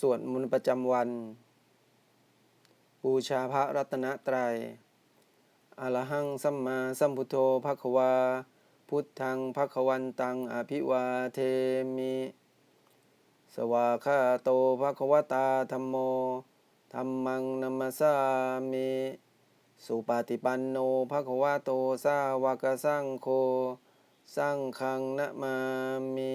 สวดมนต์ประจำวัน บูชาพระรัตนตรัยอระหังสัมมาสัมพุทโธภควา พุทธังภควันตังอภิวาเทมิ สวาคาโตภควตาธัมโมธัมมังนัมมสสามิสุปฏิปันโนภควะโตสาวกสังโฆสังฆังนะมามิ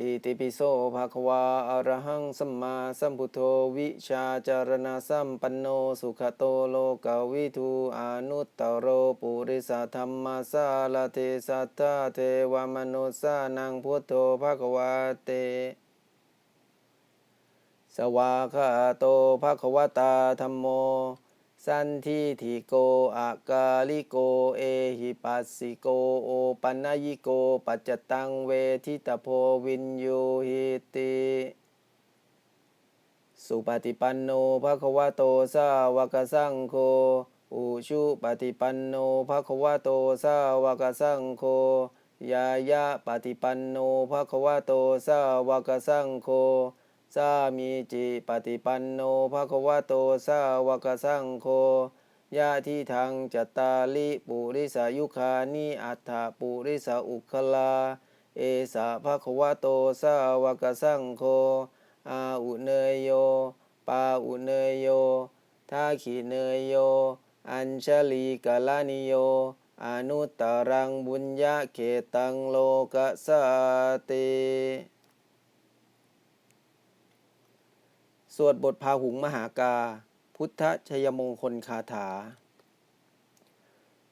อิติปิโสภะคะวาอรหังสัมมาสัมพุทโธวิชาจารณะสัมปันโนสุขโตโลกวิทูอนุตตโรปุริสธรรมสาลเทสัทธาเทวมนุสานังพุทโธภะคะวาเต สวาคาโตภะคะวตาธัมโม สันทิทิโกอากาลิโก เอหิปัสสิโก โอปันญิโก ปัจจตังเวทิตโพวินโยหิติสุปฏิปันโนภะคะวะโตสาวกสังโฆอุชุปฏิปันโนภะคะวะโตสาวกสังโฆยายะปฏิปันโนภะคะวะโตสาวกสังโฆ สามีจิปฏิปันโนภะคะวะโตสาวกสังโฆยะที่ทางจัตตาลิปุริสายุคานิอัฏฐปุริสาอุคลา เอสะภะคะวะโตสาวกสังโฆอาอุเนยโย ปาอุเนยโยทาขิเนยโย อัญชลีกาลานิโย อนุตตรังบุญญาเขตังโลกสาติ สวดบทพาหุงมหากา พุทธชยมงคลคาถา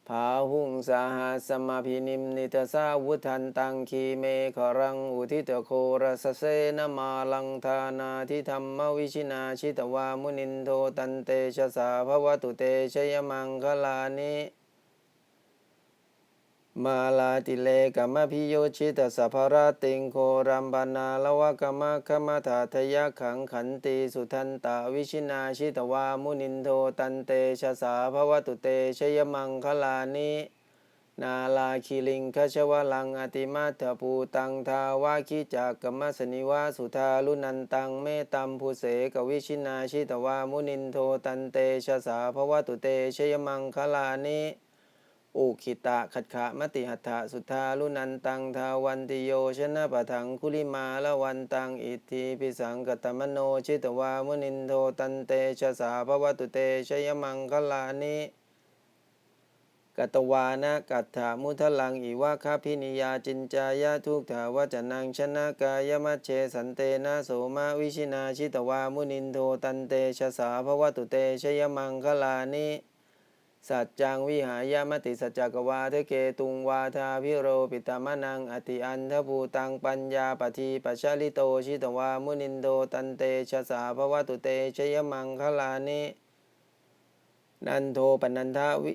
พาหุงสาหัสมาพินิมนิตสาวุทันตังคีเมขรังอุทิตโครสเสนมาลังธานาทิธรรมวิชินาชิตวามุนินโทตันเตชะสาภวตุเตชยมังคลานิ มาลาติเลกัมพิโยชิตสัพพระติงโครัมปนาลวะกมะขมถาทยขังขันติสุทันตาวิชินาชิตวามุนินโทตันเตชะสาภวตุเตชยมังคลานินาลาคิลิงคชวลังอติมาถภูตังทาวาคิจากกมสนิวาสุธาลุนันตังเมตัมภูเสกวิชินาชิตวามุนินโทตันเตชะสาภวตุเตชยมังคลานิ อุคิตะขัดขะมติหัตถะสุทธาลุนันตังทาวันติโยชนะปะทังคุลิมาละวันตังอิทิพิสังกตมโนชิตวามุนินโทตันเตชะสาภวตุเตชยมังคลานิกัตวานะกัตถามุทลังอิวะคาพินิยาจินจายะทุกถาวจนังชนะกายมัชเชสันเตนะโสมาวิชินาชิตวามุนินโทตันเตชะสาภวตุเตชยมังคลานิ สัจจังวิหายามติสัจจกวาเทเกตุงวาทาพิโรปิตามนังอติอันทภูตังปัญญาปทีปัชชลิโตชิตวามุนินโดตันเตชะสาภวตุเตชยมังคลานินันโทปนันทวิ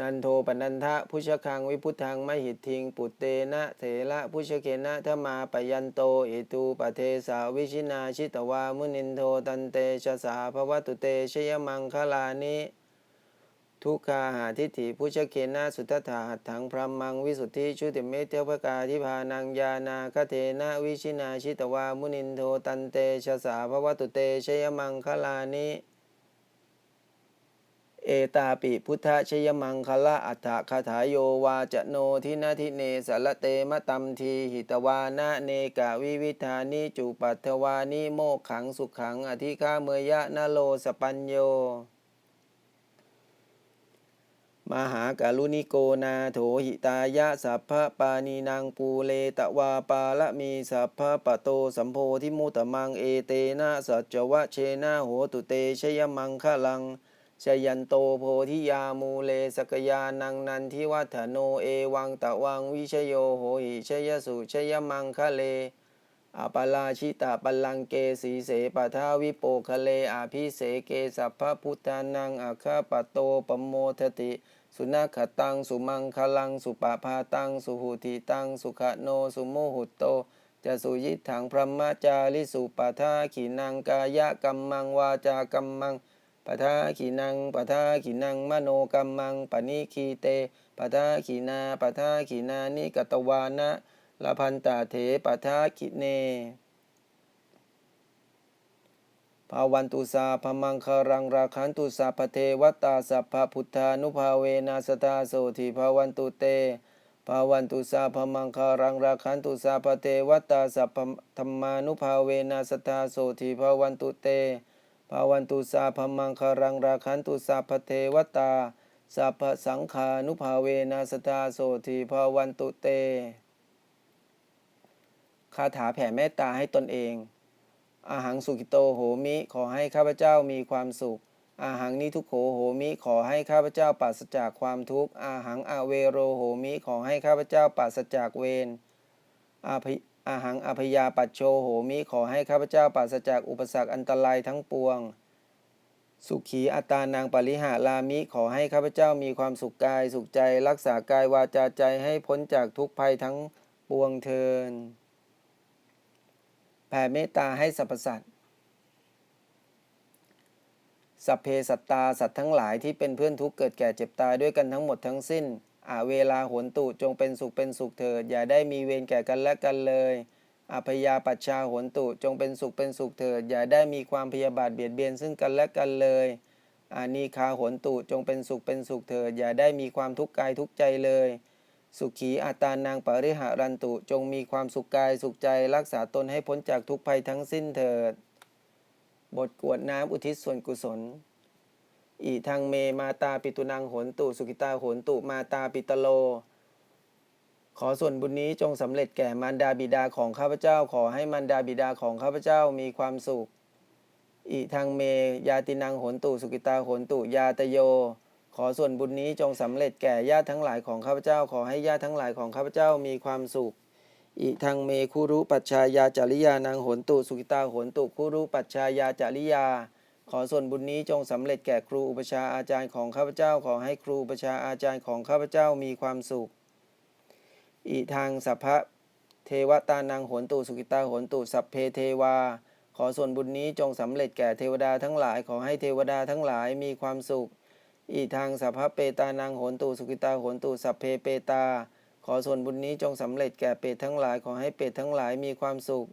นันโทปนันทะพุชคังวิพุทธังมหิทธิงปุตเตนะเถระพุชเกนะธมาปยันโตเอตูปเทสาวิชินาชิตวามุนินโทตันเตชะสาภวตุเตชยมังคลานิ ทุกขาหาทิฏฐิพุชเคนะสุตถาหัตถังพรหมังวิสุทธิชุติเมเทวกาทิพานังยานาคเทนะวิชินาชิตวามุนินโทตันเตชะสาภวตุเตชยมังคลานิเอตาปิพุทธชยมังคละอัฏฐคาถาโยวาจโนทินาทิเนสละเตมะตัมทีหิตวานะเนกาวิวิธานิจุปัตถวานิโมขังสุขขังอธิฆาเมยะนโลสปัญโย มหาการุณิโกนาโถหิตายะสัพพะปานีนางปูเลตะวาปาละมีสัพพะปะโตสัมโพธิมุตมังเอเตนะสัจจวะเชนะโหตุเตชยมังคะลังชยันโตโพธิยามูเลสกยานังนันทิวัฒโนเอวังตะวังวิชโยโหหิชยสุชยมังคะเล อาปาลาชิตาปลังเกสีเสปทาวิโปคะเลอาภิเสเกสัพพะพุทธานังอาคาปโตปโมทติ สุนัขตัง สุมังคลัง สุปาพาตัง สุหูติตัง สุขโน สุโมหุตโตจะสุยิถังพรหมจาริสุปทาขีนังกายะกัมมังวาจากัมมังปทาขีนังปทาขีนังมโนกัมมังปณิคีเตปทาขีนาปทาขีนานิกตวานะ ละพันตาเถปทาคิเนภาวันตุสาพมังคารังราคันตุสาพเทวตาสัพพพุทธานุภาเวนัสตาโสทิภาวันตุเตภาวันตุสาพมังคารังราคันตุสาพเทวตาสัพพธรรมานุภาเวนัสตาโสทิภาวันตุเตภาวันตุสาพมังคารังราคันตุสาพเทวตาสัพพสังขานุภาเวนัสตาโสทิภาวันตุเต คาถาแผ่เมตตาให้ตนเอง อาหังสุขิโตโหมิ ขอให้ข้าพเจ้ามีความสุข อาหังนิทุโขโหมิ ขอให้ข้าพเจ้าปราศจากความทุกข์ อาหังอาเวโรโหมิ ขอให้ข้าพเจ้าปราศจากเวร อาภิอาหังอภยาปัจโชโหมิ ขอให้ข้าพเจ้าปราศจากอุปสรรคอันตรายทั้งปวง สุขีอัตานางปริหารามิ ขอให้ข้าพเจ้ามีความสุขกาย สุขใจ รักษากายวาจาใจให้พ้นจากทุกภัยทั้งปวงเทิน ผ่เมตตาให้สรรพสัตว์สัพเพสัตตาสัตว์ทั้งหลายที่เป็นเพื่อนทุกข์เกิดแก่เจ็บตายด้วยกันทั้งหมดทั้งสิ้นอาเวลาหนตุจงเป็นสุขเป็นสุขเถิด อย่าได้มีเวรแก่กันและกันเลยอภยาปัชชาหนตุจงเป็นสุขเป็นสุขเถิด อย่าได้มีความพยาบาทเบียดเบียนซึ่งกันและกันเลยอานีคาหนตุจงเป็นสุขเป็นสุขเถิด อย่าได้มีความทุกข์กายทุกข์ใจเลย สุขีอาตานางปริหารันตุ จงมีความสุขกายสุขใจรักษาตนให้พ้นจากทุกภัยทั้งสิ้นเถิด บทกวดน้ำอุทิศส่วนกุศล อีทางเมมาตาปิตุนังโหนตุ สุขิตาโหนตุมาตาปิตโล ขอส่วนบุญนี้จงสำเร็จแก่มารดาบิดาของข้าพเจ้า ขอให้มารดาบิดาของข้าพเจ้ามีความสุข อีทางเมยาตินังโหนตุ สุกิตาโหนตุ ยาตโย ขอส่วนบุญนี้จงสำเร็จแก่ญาติทั้งหลายของข้าพเจ้า ขอให้ญาติทั้งหลายของข้าพเจ้ามีความสุข อิทังเมคุรุปัชชายาจริยานางโหนตุสุกิตาโหนตุคุรุปัชชายาจริยา ขอส่วนบุญนี้จงสำเร็จแก่ครูอุปชาอาจารย์ของข้าพเจ้า ขอให้ครูอุปชาอาจารย์ของข้าพเจ้ามีความสุข อิทางสัพพะเทวตานังโหนตุสุกิตาโหนตุสัพเพเทวา ขอส่วนบุญนี้จงสำเร็จแก่เทวดาทั้งหลาย ขอให้เทวดาทั้งหลายมีความสุข อีทางสัพพะเปตานังโหนตุสุกิตาโหนตุสัพเพเปตา ขอส่วนบุญนี้จงสำเร็จแก่เปตทั้งหลายขอให้เปตทั้งหลายมีความสุข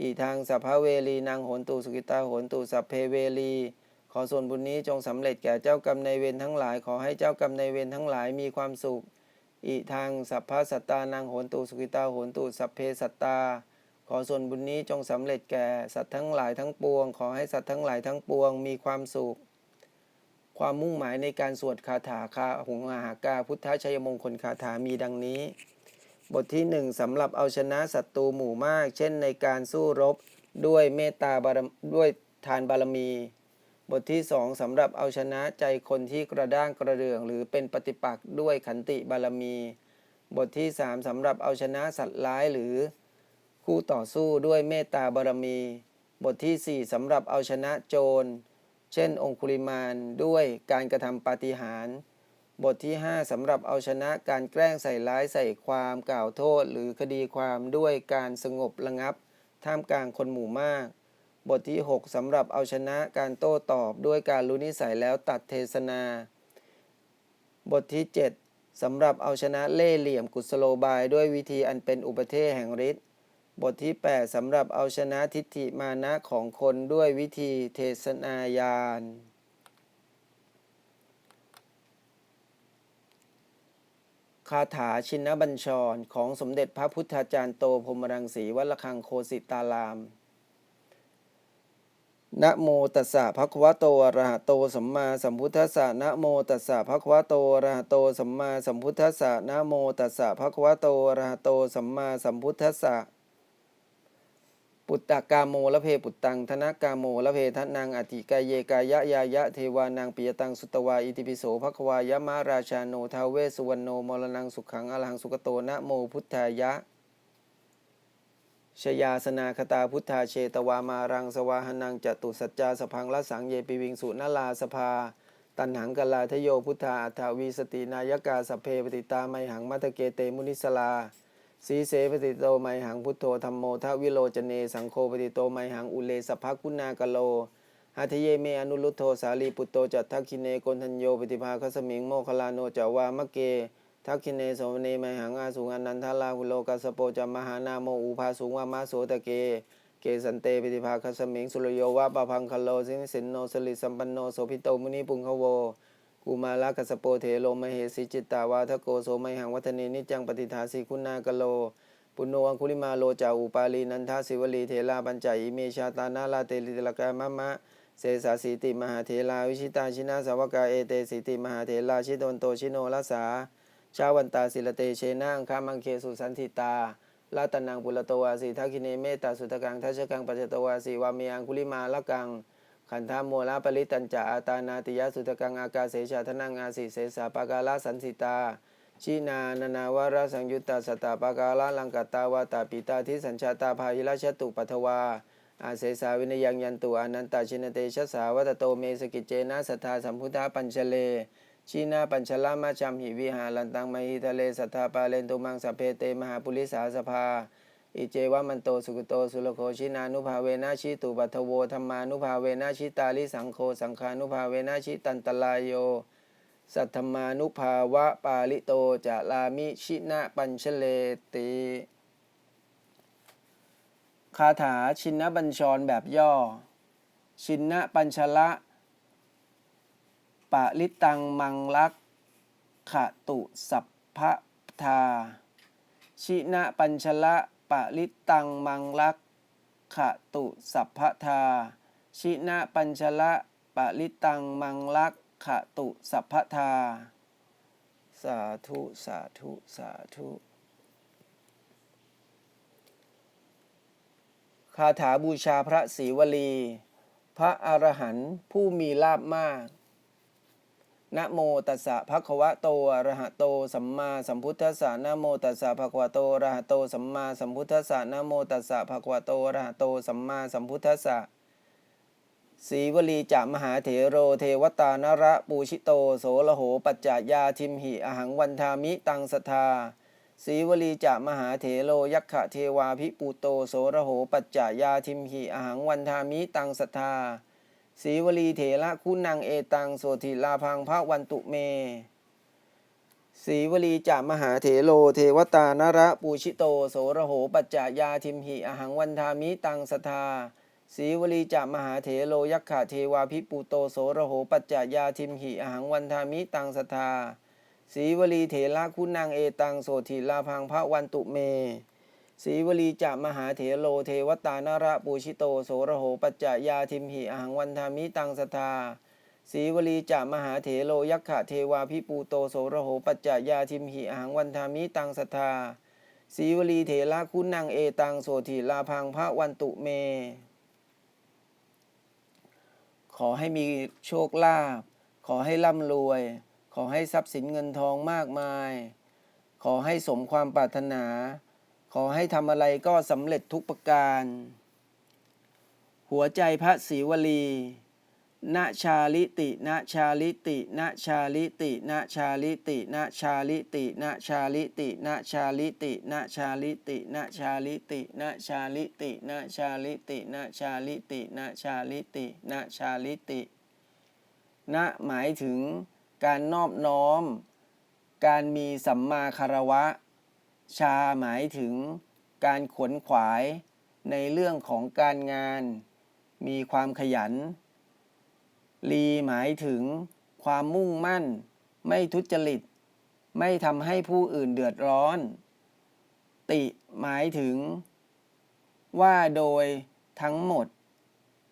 อีทางสัพพะเวลีนางโหนตุสุกิตาโหนตุสัพเพเวลีขอส่วนบุญนี้จงสำเร็จแก่เจ้ากรรมในเวรทั้งหลาย ขอให้เจ้ากรรมในเวรทั้งหลายมีความสุข อีทางสัพพะสัตตานังโหนตุสุกิตาโหนตุสัพเพสัตตา ขอส่วนบุญนี้จงสำเร็จแก่สัตว์ทั้งหลายทั้งปวง ขอให้สัตว์ทั้งหลายทั้งปวงมีความสุข ความมุ่งหมายในการสวดคาถาคาหุงอาหากาพุทธชัยมงคลคาถามีดังนี้ บทที่หนึ่งสำหรับเอาชนะศัตรูหมู่มาก เช่นในการสู้รบด้วยเมตตาบารมด้วยทานบารมี บทที่สองสำหรับเอาชนะใจคนที่กระด้างกระเดื่อง หรือเป็นปฏิปักษ์ด้วยขันติบารมี บทที่สามสำหรับเอาชนะสัตว์ร้ายหรือ คู่ต่อสู้ด้วยเมตตาบารมี บทที่สี่สำหรับเอาชนะโจร เช่น องคุลิมานด้วยการกระทำปาฏิหาริย์บทที่ 5สำหรับเอาชนะการแกล้งใส่ร้ายใส่ความกล่าวโทษ หรือคดีความด้วยการสงบระงับ ท่ามกลางคนหมู่มาก บทที่ 6สำหรับเอาชนะการโต้ตอบด้วยการรู้นิสัยแล้วตัดเทศนา บทที่ 7สำหรับเอาชนะเล่ห์เหลี่ยมกุศโลบายด้วยวิธีอันเป็นอุปเทศแห่งฤทธิ์ บทที่ 8สำหรับเอาชนะทิฏฐิมานะของคนด้วยวิธีเทศนายาน คาถาชินบัญชร ของสมเด็จพระพุทธาจารย์โตพรมรังสีวัดระฆังโคสิตารามนะโมตัสสะภะคะวะโตอะระหะโตสัมมาสัมพุทธัสสะนะโมตัสสะภะคะวะโตอะระหะโตสัมมาสัมพุทธัสสะนะโมตัสสะภะคะวะโตอะระหะโตสัมมาสัมพุทธัสสะ ปุตตะกาโมละเพปุตตังธนกาโมละเพทะนังอธิกายเยกายะยายะเทวานังปิยตังสุตวาอิติปิโสภควายะมะราชาโนทาเวสุวรรณโนมรณังสุขังอรหังสุกโตนะโมพุทธายะชยาสนาคตาพุทธาเชตวามารังสวาหนังจตุสัจจาสพังละสังเยปิวิงสุนลาสภา ตันหังกลาทโยพุทธาอัฏฐวีสตินายกาสเพปฏิตาไมหังมัตเกเตมุนิสลา สีเสปฏิโตไมหังพุทโธธรรมโมทวิโลจเน สังโฆปฏิโตไมหังอุเลสภคุณากโลหัทเยเมอนุลุตโธสาลีปุตโตจัตทักคิเนโกนทัญโยปฏิภาคสมิงโมคลาโนจาวามะเกทักคินเนสมเนไมหังอาสุงอนันทาลาหุโลกัสโปจัมมหานาโมอุภาสุงวามาโสตะเก เกสันเตปฏิภาคสมิงสุรโยวะปะพังคโลสิงสินโนสลิสัมปันโนโสภิโตมุนีปุงคโว กุมาลกัสสโปเทโลมเหสิจิตตาวาทโกโสไมหังวัฒนีนิจังปฏิทาสีคุณากโล ปุณโนอังคุลิมาโลจาอุปาลีนันทาสิวลีเทลาปัญจอิเมชาตานาลาเตลิตลกามะมะเสสาสีติมหาเทลาวิชิตาชินาสาวกาเอเตสิติมหาเทลาชิโดนโตชิโนลาสาชาวันตาศิลเตเชนังคามังเคสุสันติตาลาตนังปุระโตวาสีทักขิเนเมตตาสุตกังทัชกังปัจจตวาสีวามีอังคุลิมาละกัง ขันธามโมลาปริตัญจาอาตานาติยสุตกังอากาเสชาทนังอาสิเสสาปากาลสันสิตา ชินานานาวาระสังยุตตาสตาปากาลลังกตาวาตาปิตาทิสัญชาตาภายิราชตุปัทวาอาเสสาวินยังยันตุอนันตาชินเตชะสาวัตโตเมสกิจเจนะสัทธาสัมพุทธาปัญชเลชีนาปัญชลามาจัมหิวิหาลันตังมหิทะเลสัทธาปาเลนตุมังสพเพเตมหาปุริสาสภา อิเจวะมันโตสุกโตสุลโคชินานุภาเวนะชิตุปัทโวธรรมานุภาเวนะชิตาลิสังโฆสังฆานุภาเวนะชิตันตลายโย สัทธมานุภาวะปาลิโตจะลามิชินะปัญชเลติคาถาชินบัญชรแบบย่อ ชินนะปัญชละปะลิตังมังลักขะตุสัพพทา ชินะปัญชละ ปะลิตังมังลักขะตุสัพพทา ชินะปัญชละปะลิตังมังลักขะตุสัพพทา สาธุสาธุสาธุคาถาบูชาพระศรีวลี พระอรหันต์ผู้มีลาบมาก นะโมตัสสะภะคะวะโตอะระหะโต สัมมาสัมพุทธัสสะนะโมตัสสะภะคะวะโตอะระหะโต สัมมาสัมพุทธัสสะนะโมตัสสะภะคะวะโตอะระหะโต สัมมาสัมพุทธัสสะสีวลีจะมหาเถโรเทวตานระปูชิโต โสละโห ปัจจายาทิมหิ อหังวันทามิตังสทาสีวลีจะมหาเถโรยักขะเทวาภิปูโต โสระโห ปัจจายาทิมหิ อหังวันทามิตังสทา สีวลีเถระคุณังเอตังโสธิลาพังพระวันตุเม สีวลีจามหาเถโลเทวตานระปูชิโตโสระโหปัจจายาทิมหิอหังวันทามิตังสทาสีวลีจามหาเถโลยักขะเทวาภิปูโตโสระโหปัจจายาทิมหิอหังวันทามิตังสทาสีวลีเถระคุณังเอตังโสธิลาพังพระวันตุเม สีวลีจะมหาเถโลเทวตานระปูชิโตโสระโหปัจจายาทิมหิอหังวันทามิตังสทาสีวลีจะมหาเถโลยักขะเทวาภิปูโตโสระโหปัจจายาทิมหิอหังวันทามิตังสทาสีวลีเถระคุณังเอตังโสธิลาพังพระวันตุเม ขอให้มีโชคลาภขอให้ร่ำรวย ขอให้ทรัพย์สินเงินทองมากมาย ขอให้สมความปรารถนา ขอให้ทำอะไรก็สำเร็จทุกประการ หัวใจพระศรีวลีณชาลิติณชาลิติณชาลิติณชาลิติณชาลิติณชาลิติณชาลิติณชาลิติณชาลิติณชาลิติณชาลิติณชาลิติณชาลิติณชาลิติณหมายถึงการนอบน้อม การมีสัมมาคารวะ ชาหมายถึงการขวนขวายในเรื่องของการงาน มีความขยัน ลีหมายถึงความมุ่งมั่น ไม่ทุจริต ไม่ทำให้ผู้อื่นเดือดร้อน ติหมายถึง ว่าโดยทั้งหมด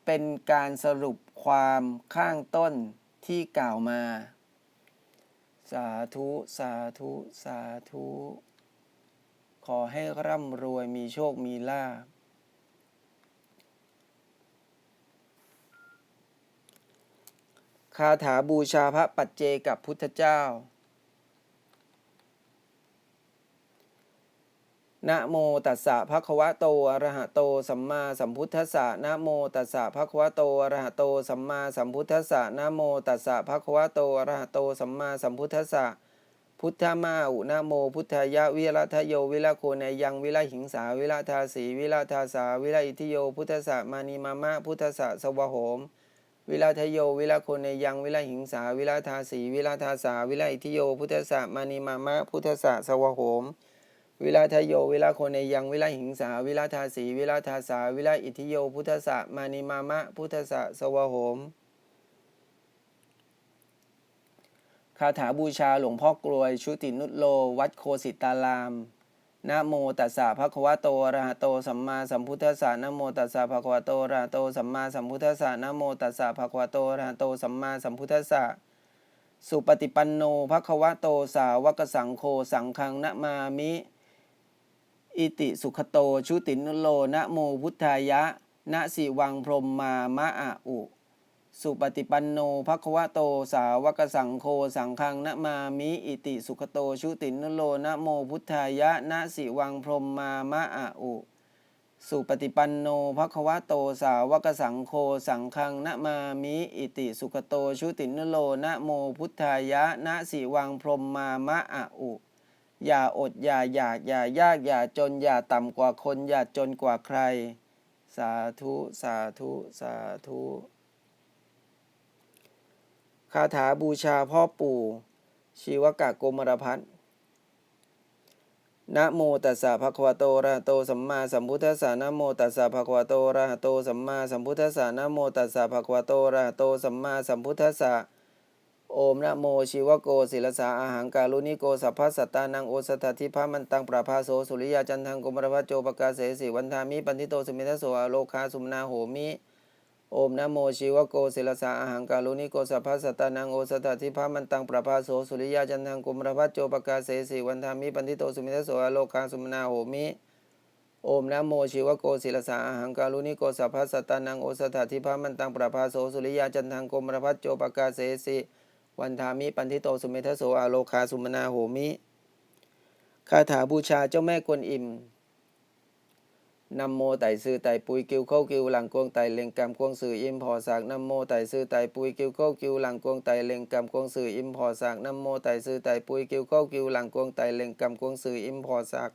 เป็นการสรุปความข้างต้นที่กล่าวมา สาธุ สาธุ สาธุ ขอให้ร่ำรวยมีโชคมีลาภคาถาบูชาพระปัจเจกับพุทธเจ้า นะโมตัสสะภะคะวะโต อะระหะโต สัมมาสัมพุทธัสสะ นะโมตัสสะภะคะวะโต อะระหะโต สัมมาสัมพุทธัสสะ นะโมตัสสะภะคะวะโต อะระหะโต สัมมาสัมพุทธัสสะ พุทธมาอุนะโม พุทธายะวิรัตโยวิระโคเนยังวิระหิงสาวิระทาสีวิระทาสาวิระอิทิโย พุทธสะมานีมามะพุทธสะสวะโหม วิราทโยวิราโคเนยังวิราหิงสาวิราทาสีวิราทาสาวิราอิทิโย พุทธสะมานีมามะพุทธสะสวะโหม วิราทโยวิราโคเนยังวิราหิงสาวิราทาสีวิราทาสาวิราอิทิโย พุทธสะมานีมามะพุทธสะสวะโหม คาถาบูชาหลวงพ่อกลวย ชุตินุตโล วัดโคสิตารามนะโมตัสสะภะคะวะโตอะระหะโตสัมมาสัมพุทธัสสะนะโมตัสสะภะคะวะโตอะระหะโตสัมมาสัมพุทธัสสะนะโมตัสสะภะคะวะโตอะระหะโตสัมมาสัมพุทธัสสะสุปฏิปันโนภะคะวะโตสาวกสังโฆสังฆังนะมามิ อิติสุขโตชุตินุโลนะโมพุทธายะนะสิวังพรมมามะอะอุ สุปฏิปันโนภควะโตสาวกสังโฆสังฆังนะมามิอิติสุขโตชุตินโลนะโมพุทธายะนะสิวังพรหมมามะอะอุสุปฏิปันโนภควะโตสาวกสังโฆสังฆังนะมามิอิติสุขโตชุตินโลนะโมพุทธายะนะสิวังพรหมมามะอะอุอย่าอดอย่าอยากอย่ายากอย่าจนอย่าต่ำกว่าคนอย่าจนกว่าใคร สาธุ สาธุ สาธุ คาถาบูชาพ่อปู่ชีวกะโกมารพัฒนะโมตัสสะภะคะวะโตระหะโตสัมมาสัมพุทธัสสะนะโมตัสสะภะคะวะโตระหะโตสัมมาสัมพุทธัสสะนะโมตัสสะภะคะวะโตระหะโตสัมมาสัมพุทธัสสะโอมนะโมชีวโกศิลสาอาหังการุณิโกสัพพสัตตานังโอสถทิพมันตังประภาโสสุริยาจันทังกุมารพัชโจปกาเสสิวันทามิปันทิโตสุมิทัสโสอโลคาสุมนาโหมิ โอมนะโมชีวโกศิลสาอาหังการุณิโกสัพพะสัตตานังโอสถทิพะมันตังประภาโสสุริยาจันทังกุมารพัชโจปกาเสสิวันทามิปันทิโตสุมิทัสโสอโลคาสุมนาโหมิโอมนะโมชีวโกศิลสาอาหังการุณิโกสัพพะสัตตานังโอสถทิพะมันตังประภาโสสุริยาจันทังกุมารพัชโจปกาเสสิวันทามิปันทิโตสุเมทโสอาโลคาสุมนาโหมิคาถาบูชาเจ้าแม่กวนอิม นำโมไต่ซื้อไต่ปุยกิวเข้ากิวหลังกวงไต่เล็งกำกวงสื่ออิมพอสากนำโมไต่ซื้อไต่ปุยกิวเข้ากิวหลังกวงไต่เล็งกำกวงสื่ออิมพอสากนำโมไต่ซื้อไต่ปุยกิวเข้ากิวหลังกวงไต่เล็งกำกวงสื่ออิมพอสาก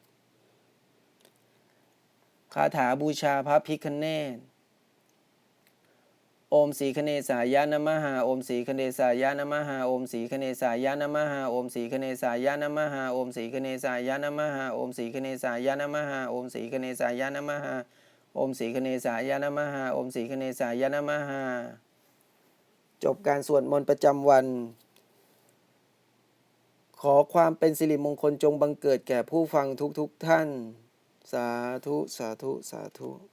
คาถาบูชาพระพิคเนศ โอมสีคเนสายานมหาโอมสีคเนสายานมหาโอมสีคเนสายานมหาโอมสีคเนสายานมหาโอมสีคเนสายานมหาโอมสีคเนสายานมหาโอมสีคเนสายานมหาโอมสีคเนสายานมหาโอมสีคเนสายานมหาจบการสวดมนต์ประจำวัน ขอความเป็นสิริมงคลจงบังเกิดแก่ผู้ฟังทุกๆทท่าน สาธุ สาธุ สาธุ